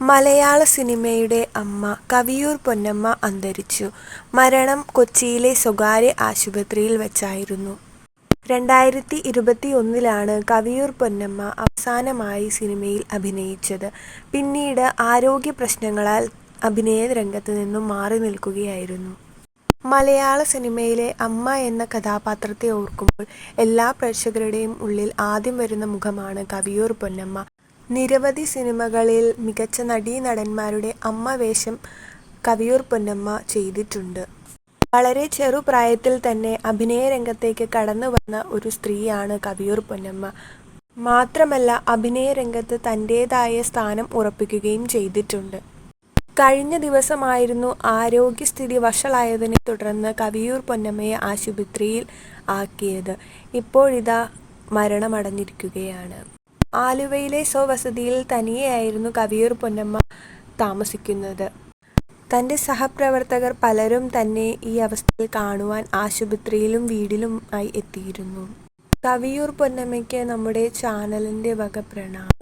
മലയാള സിനിമയുടെ അമ്മ കവിയൂർ പൊന്നമ്മ അന്തരിച്ചു. മരണം കൊച്ചിയിലെ സ്വകാര്യ ആശുപത്രിയിൽ വെച്ചായിരുന്നു രണ്ടായിരത്തി ഇരുപത്തി ഒന്നിലാണ് കവിയൂർ പൊന്നമ്മ അവസാനമായി സിനിമയിൽ അഭിനയിച്ചത്. പിന്നീട് ആരോഗ്യ പ്രശ്നങ്ങളാൽ അഭിനയ രംഗത്ത് നിന്നും മാറി നിൽക്കുകയായിരുന്നു മലയാള സിനിമയിലെ അമ്മ എന്ന കഥാപാത്രത്തെ ഓർക്കുമ്പോൾ എല്ലാ പ്രേക്ഷകരുടെയും ഉള്ളിൽ ആദ്യം വരുന്ന മുഖമാണ് കവിയൂർ പൊന്നമ്മ. നിരവധി സിനിമകളിൽ മികച്ച നടീനടന്മാരുടെ അമ്മ വേഷം കവിയൂർ പൊന്നമ്മ ചെയ്തിട്ടുണ്ട്. വളരെ ചെറുപ്രായത്തിൽ തന്നെ അഭിനയ രംഗത്തേക്ക് കടന്നു വന്ന ഒരു സ്ത്രീയാണ് കവിയൂർ പൊന്നമ്മ. മാത്രമല്ല അഭിനയ രംഗത്ത് തന്റെതായ സ്ഥാനം ഉറപ്പിക്കുകയും ചെയ്തിട്ടുണ്ട്. കഴിഞ്ഞ ദിവസമായിരുന്നു ആരോഗ്യസ്ഥിതി വഷളായതിനെ തുടർന്ന് കവിയൂർ പൊന്നമ്മയെ ആശുപത്രിയിൽ ആക്കിയത്. ഇപ്പോഴിതാ മരണമടഞ്ഞിരിക്കുകയാണ്. ആലുവയിലെ സ്വവസതിയിൽ തനിയെയായിരുന്നു കവിയൂർ പൊന്നമ്മ താമസിക്കുന്നത്. തന്റെ സഹപ്രവർത്തകർ പലരും തന്നെ ഈ അവസ്ഥയിൽ കാണുവാൻ ആശുപത്രിയിലും വീടിലും ആയി എത്തിയിരുന്നു. കവിയൂർ പൊന്നമ്മയ്ക്ക് നമ്മുടെ ചാനലിന്റെ വക പ്രണാമം.